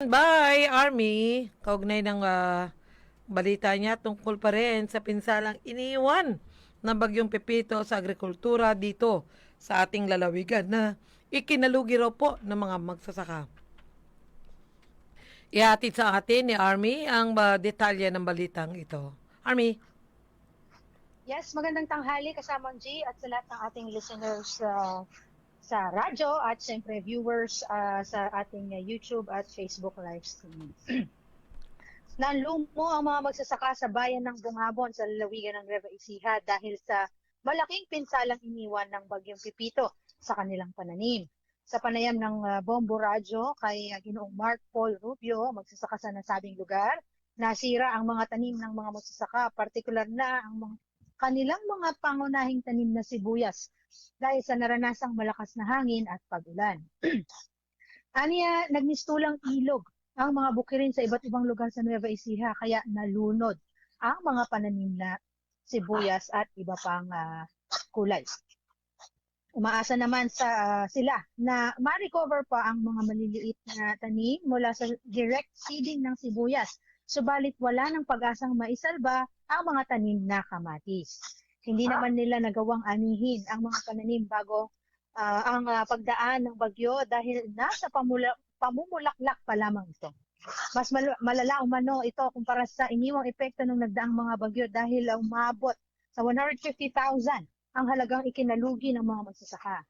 Bye, Army. Kaugnay ng ah, balita niya tungkol pa rin sa pinsalang iniwan ng bagyong Pepito sa agrikultura dito sa ating lalawigan na ikinalugi raw po ng mga magsasaka. Ihatid sa atin ni Army ang ah, detalye ng balitang ito. Army, Yes, magandang tanghali kasamang G at sa lahat ng ating listeners uh, sa radyo at siyempre viewers uh, sa ating uh, YouTube at Facebook live stream. Nanlumo ang mga magsasaka sa bayan ng Bungabon sa lalawigan ng Nueva Ecija dahil sa malaking pinsalang iniwan ng bagyong Pipito sa kanilang pananim. Sa panayam ng uh, Bombo Radyo kay Ginoong Mark Paul Rubio, magsasaka sa nasabing lugar, nasira ang mga tanim ng mga magsasaka, partikular na ang mga kanilang mga pangunahing tanim na sibuyas dahil sa naranasang malakas na hangin at pagulan. Aniya, nagmistulang ilog ang mga bukirin sa iba't ibang lugar sa Nueva Ecija kaya nalunod ang mga pananim na sibuyas at iba pang ah, kulay. Umaasa naman sa ah, sila na ma-recover pa ang mga maliliit na tanim mula sa direct seeding ng sibuyas subalit wala ng pag-asang maisalba ang mga tanim na kamatis. Hindi naman nila nagawang anihin ang mga pananim bago ah, ang ah, pagdaan ng bagyo dahil nasa pamula, pamumulaklak pa lamang ito. Mas mal- malala umano ito kumpara sa iniwang epekto ng nagdaang mga bagyo dahil umabot sa 150,000 ang halagang ikinalugi ng mga magsasaka.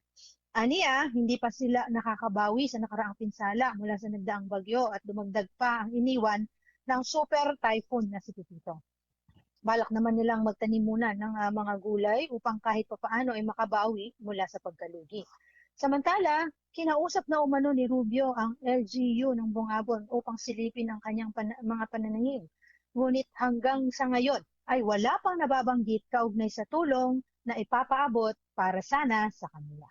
Aniya, hindi pa sila nakakabawi sa nakaraang pinsala mula sa nagdaang bagyo at dumagdag pa ang iniwan ng super typhoon na si Pipito. Balak naman nilang magtanim muna ng ah, mga gulay upang kahit papaano ay makabawi mula sa pagkalugi. Samantala, kinausap na umano ni Rubio ang LGU ng Bungabon upang silipin ang kanyang pana- mga panananim. Ngunit hanggang sa ngayon ay wala pang nababanggit kaugnay sa tulong na ipapaabot para sana sa kanila.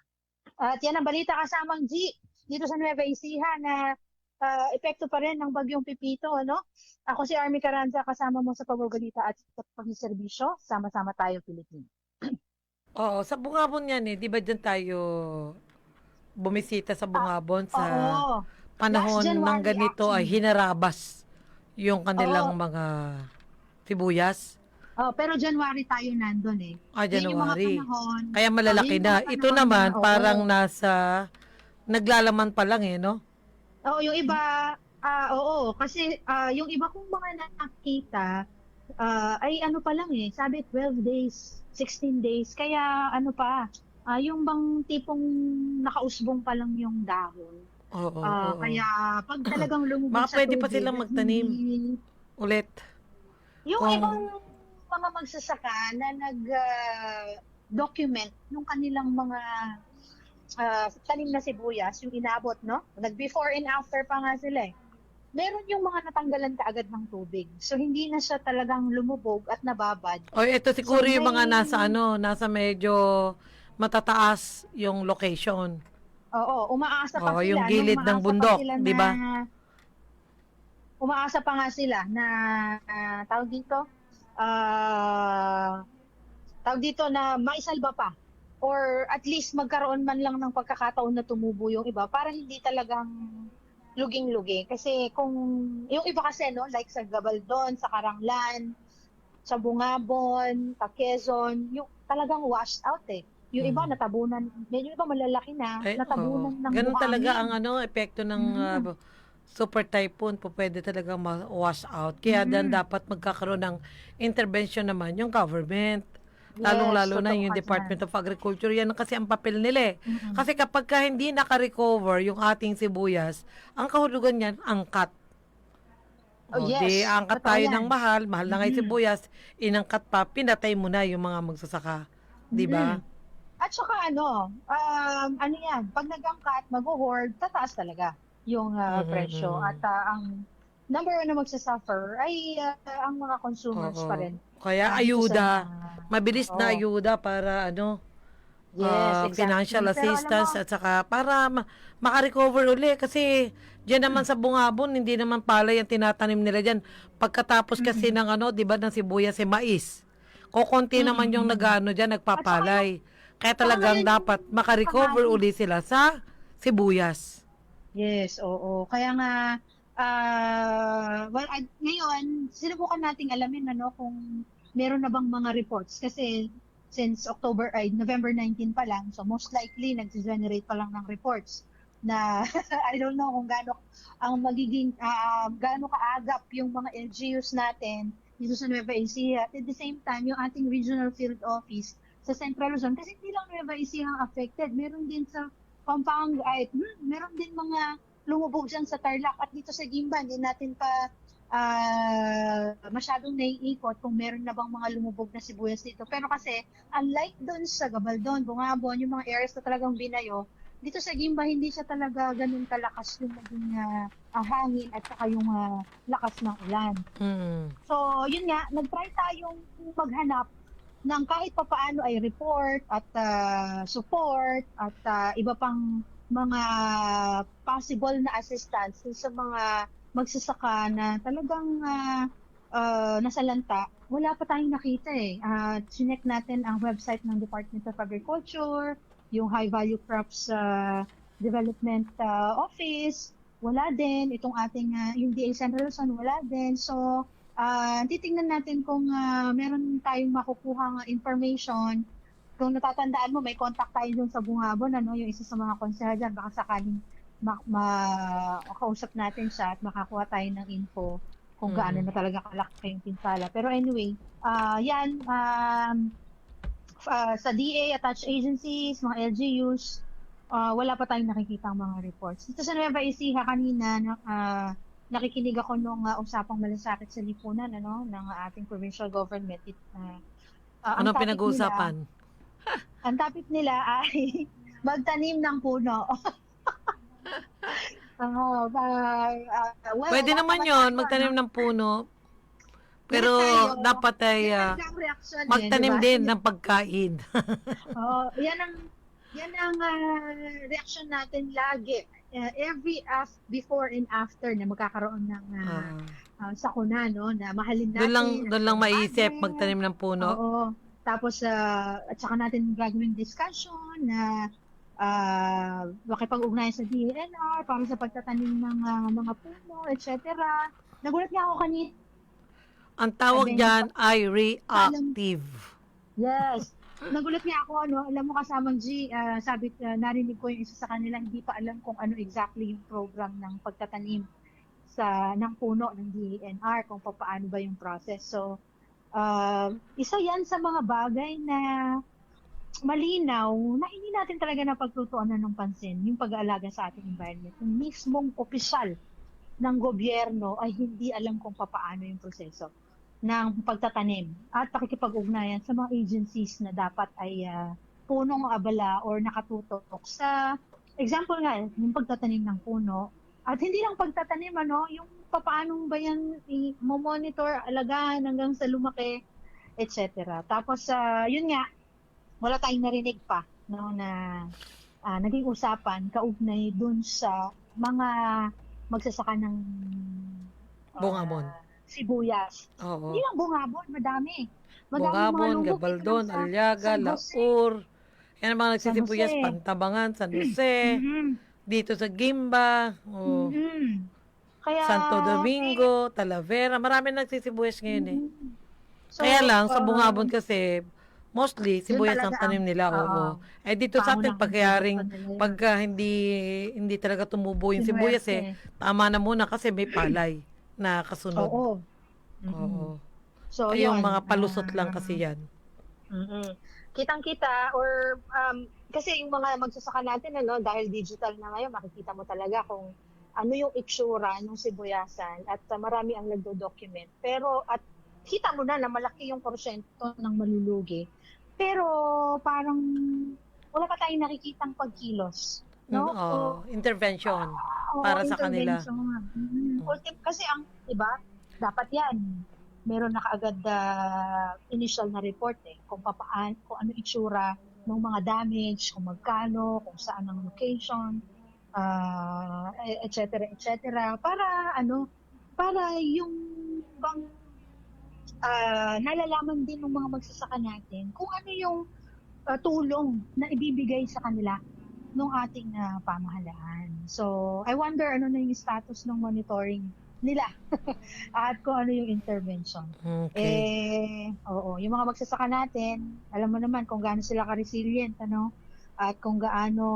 At yan ang balita kasamang G dito sa Nueva Ecija na ah, epekto pa rin ng bagyong Pipito, ano? Ako si Army Caranza, kasama mo sa pagbabalita at sa pagsiservisyo. Sama-sama tayo, Pilipino. oo, sa Bungabon yan eh. Di ba dyan tayo bumisita sa Bungabon sa Oo. panahon January, ng ganito ay actually. hinarabas yung kanilang Oo. mga sibuyas. Oh, pero January tayo nandun eh. Ah, Yun yung mga January. panahon. Kaya malalaki Oh, yung na. Ito naman, na, oo. parang nasa, naglalaman pa lang eh, no? Oo, yung iba, ah oo, kasi ah, yung iba kong mga nakakita, ah, ay ano pa lang eh, sabi 12 days, 16 days, kaya ano pa, ah, yung bang tipong nakausbong pa lang yung dahon. Oo, Ah, oo. kaya pag talagang lumubog Baka sa pwede pa tubig silang at magtanim. hindi- Ulit. Yung Kung- ibang mga magsasaka na nag-document nung kanilang mga ah, tanim na sibuyas, yung inabot, no? Nag-before and after pa nga sila eh. Meron yung mga natanggalan kaagad ng tubig. So, hindi na siya talagang lumubog at nababad. O, ito siguro So, yung mga may- nasa ano, nasa medyo matataas yung location. Oo, umaasa pa Oo, sila. yung gilid ng bundok, di ba? Umaasa pa nga sila na ah, tawag dito, ah tawag dito na maisalba pa or at least magkaroon man lang ng pagkakataon na tumubo yung iba para hindi talagang luging-lugi. Kasi kung, yung iba kasi, no, like sa Gabaldon, sa Karanglan, sa Bungabon, sa Quezon, yung talagang washed out eh. Yung iba Mm. natabunan, medyo iba malalaki na, Ay, natabunan oo. ng Ganun buhangin. talaga ang ano, epekto ng Mhm. ah, super typhoon po pwede talaga ma-wash out. Kaya Mhm. dan dapat magkakaroon ng intervention naman yung government. Lalong-lalo na totoo yung Department of Agriculture. Yan kasi ang papel nila eh. Mhm. Kasi kapag ka hindi naka-recover yung ating sibuyas, ang kahulugan niyan, angkat. Oh, O, yes. di angkat Totoo tayo yan. ng mahal, mahal na nga yung Mhm. sibuyas, inangkat pa, pinatay mo na yung mga magsasaka. Di ba? Mhm. At saka ano, um, ano yan, pag nag-angkat, mag-hoard, tataas talaga yung ah, Mhm, presyo. At ah, ang number one na magsasuffer ay ah, ang mga consumers Oo. pa rin. Kaya dito ayuda, sa- mabilis na Oo. ayuda para ano, Yes, ah, exactly. financial Pero alam assistance mo, at saka para ma- makarecover uli kasi diyan naman sa bungabon hindi naman palay ang tinatanim nila diyan pagkatapos kasi ng ano 'di ba ng sibuyas si mais kokonti naman yung nagano diyan nagpapalay kaya talagang dapat makarecover uli sila sa sibuyas Yes, oo. Kaya nga, ah well, ah, ngayon, sinubukan nating alamin ano kung meron na bang mga reports. Kasi since October ay November 19 pa lang, so most likely nag-generate pa lang ng reports na I don't know kung gaano ang magiging ah, gaano kaagap yung mga LGUs natin dito sa Nueva Ecija. At at the same time, yung ating regional field office sa Central Luzon. Kasi hindi lang Nueva Ecija ang affected, meron din sa Pampanga, ay, hmm, meron din mga lumubog dyan sa Tarlac at dito sa Gimba, hindi natin pa ah, masyadong naiikot kung meron na bang mga lumubog na sibuyas dito. Pero kasi, unlike doon sa Gabaldon, Bungabon, yung mga areas na talagang binayo, dito sa Gimba, hindi siya talaga ganun kalakas yung maging ah, hangin at saka yung ah, lakas ng ulan. Mm. So, yun nga, nag-try tayong maghanap ng kahit papaano ay report at ah, support at ah, iba pang mga possible na assistance sa mga magsasaka na talagang ah, ah, nasalanta. Wala pa tayong nakita eh. Uh, chinek natin ang website ng Department of Agriculture, yung High Value Crops ah, Development ah, Office, wala din. Itong ating, ah, yung DA Central Luzon, wala din. So, ah titingnan natin kung ah, meron tayong makukuha information. Kung natatandaan mo, may contact tayo dun sa Bungabon, ano, yung isa sa mga konsehal dyan, baka sakaling ma- ma- makausap natin siya at makakuha tayo ng info kung Mm. gaano na talaga kalaki yung pinsala. Pero anyway, ah yan, um, ah, sa DA, attached agencies, mga LGUs, ah, wala pa tayong nakikita mga reports. Dito sa Nueva Ecija kanina, na, ah, nakikinig ako nung ah, usapang malasakit sa lipunan ano, ng ating provincial government. It, ah, ang Anong pinag-uusapan? Nila, ang topic nila ay magtanim ng puno. Oo, ah, ah, well, Pwede naman yon magtanim ng puno. Pero tayo. dapat ay eh, magtanim di ba? din ng pagkain. Oo, yan ang yan ang ah, reaction natin lagi. Uh, every af before and after na magkakaroon ng uh, Ah. sakuna no na mahalin natin. doon lang doon lang natin. magtanim ng puno. Oo. Tapos ah, at saka natin gagawin discussion na ah makipag-ugnayan sa DNR para sa pagtatanim ng ah, mga puno, etc. Nagulat nga ako kanina. Ang tawag Sabi- diyan ay reactive. Yes. Nagulat nga ako, ano, alam mo kasamang G, ah, sabi, ah, narinig ko yung isa sa kanila, hindi pa alam kung ano exactly yung program ng pagtatanim sa ng puno ng DENR, kung paano ba yung process. So, ah, isa yan sa mga bagay na malinaw na hindi natin talaga napagtutuunan ng pansin yung pag-aalaga sa ating environment. Yung mismong opisyal ng gobyerno ay hindi alam kung paano yung proseso ng pagtatanim at pakikipag-ugnayan sa mga agencies na dapat ay ah, punong abala or nakatutok sa example nga yung pagtatanim ng puno at hindi lang pagtatanim ano yung papaano ba yan i-monitor alagaan hanggang sa lumaki etc. Tapos ah, yun nga wala tayong narinig pa no na ah, naging usapan kaugnay dun sa mga magsasaka ng ah, Bungabon. sibuyas. Oo. Hindi lang bungabon, madami. Madami Bungabon, Gabaldon, Jose. Laur. Yan ang mga nagsisibuyas. Pantabangan, San Jose, Mhm. dito sa Gimba, oh, Mhm. Kaya, Santo Domingo, Talavera. Marami nagsisibuyas ngayon eh. Mhm. So, Kaya lang, sa uh, Bungabon kasi, mostly, sibuyas ang tanim nila. oo. Oo. Eh dito sa atin, pagkayaring, pagka hindi, hindi talaga tumubo yung sibuyas eh, tama na muna kasi may palay na kasunod. Oo. Mhm. Oo. So, Ay, yung yun, mga palusot lang ah, kasi yan. Mhm. Kitang-kita or um, kasi yung mga magsasaka natin ano dahil digital na ngayon makikita mo talaga kung ano yung itsura ng sibuyasan at uh, marami ang nagdo-document. Pero at kita mo na na malaki yung porsyento ng malulugi. Pero parang wala pa tayong nakikitang pagkilos. No? Mm, oo. intervention. Oo, para sa kanila. Mhm. Mm. Kasi ang, di ba, dapat yan. Meron na kaagad ah, initial na report eh, kung papaan, kung ano itsura ng mga damage, kung magkano, kung saan ang location, ah, et cetera, et cetera. Para ano, para yung bang ah, nalalaman din ng mga magsasaka natin kung ano yung ah, tulong na ibibigay sa kanila ng ating ah, pamahalaan. So, I wonder ano na yung status ng monitoring nila at kung ano yung intervention. Okay. Eh, oo, yung mga magsasaka natin, alam mo naman kung gaano sila ka-resilient, ano, at kung gaano,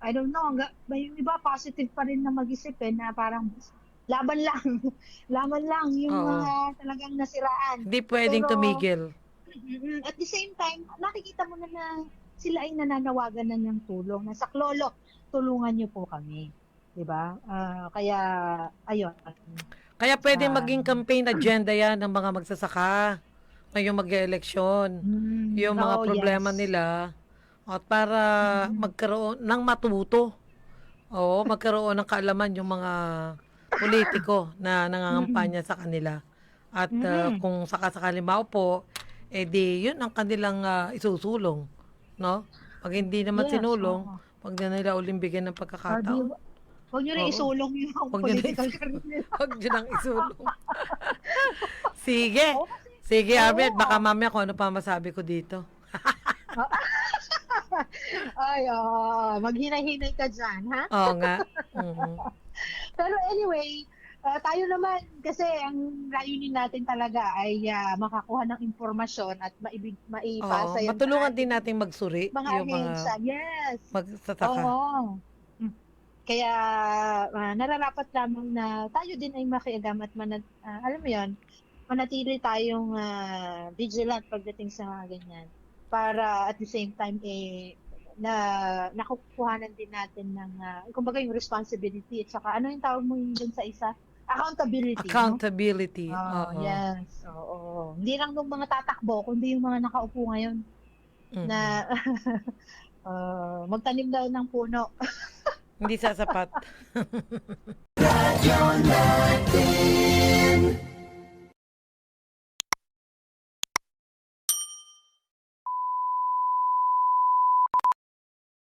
I don't know, hangga, may iba positive pa rin na mag-isip eh, na parang laban lang, laban lang yung Oo. mga talagang nasiraan. Hindi pwedeng pero- tumigil. Mm, At the same time, nakikita mo na na sila ay nananawagan na ng tulong. Na sa Klolo, tulungan niyo po kami. 'Di ba? Ah, kaya, ayun. Kaya pwedeng Ah. maging campaign agenda yan ng mga magsasaka ngayong mag-eleksyon. Mm, Yung mga oh, problema yes. nila at para Mm. magkaroon ng matuto. Oo, magkaroon ng kaalaman yung mga politiko na nangangampanya sa kanila. At uh, Mm. kung sakasakali maupo, eh di yun ang kanilang ah, isusulong. No? Pag hindi naman Yes, sinulong, oo. pag na nila uling bigyan ng Ah, di- pagkakataon, Huwag niyo na Oo. isulong yung Huwag niyo na political career nila. Huwag nyo nang isulong. Sige. Oo, Sige, Oo. Arbet. Baka mamaya kung ano pa masabi ko dito. Ay, oo. maghinay-hinay ka dyan, ha? Oo nga. Mhm. Pero anyway, ah, tayo naman, kasi ang layunin natin talaga ay ah, makakuha ng impormasyon at maibig, Oo, maipasa yan sa matulungan din nating magsuri mga yung ahensya. mga Yes. magsasaka. Oo. Mm. Kaya ah, nararapat lamang na tayo din ay makiagam at manat, ah, alam mo yon manatili tayong ah, vigilant pagdating sa mga ganyan. Para at the same time, eh, na nakukuhanan din natin ng, uh, kumbaga yung responsibility at saka ano yung tawag mo yun dun sa isa? Accountability. no? Accountability. Oo, Oo. yes. Oo. Hindi lang ng mga tatakbo, kundi yung mga nakaupo ngayon Mhm. na uh, magtanim daw ng puno. Hindi sasapat.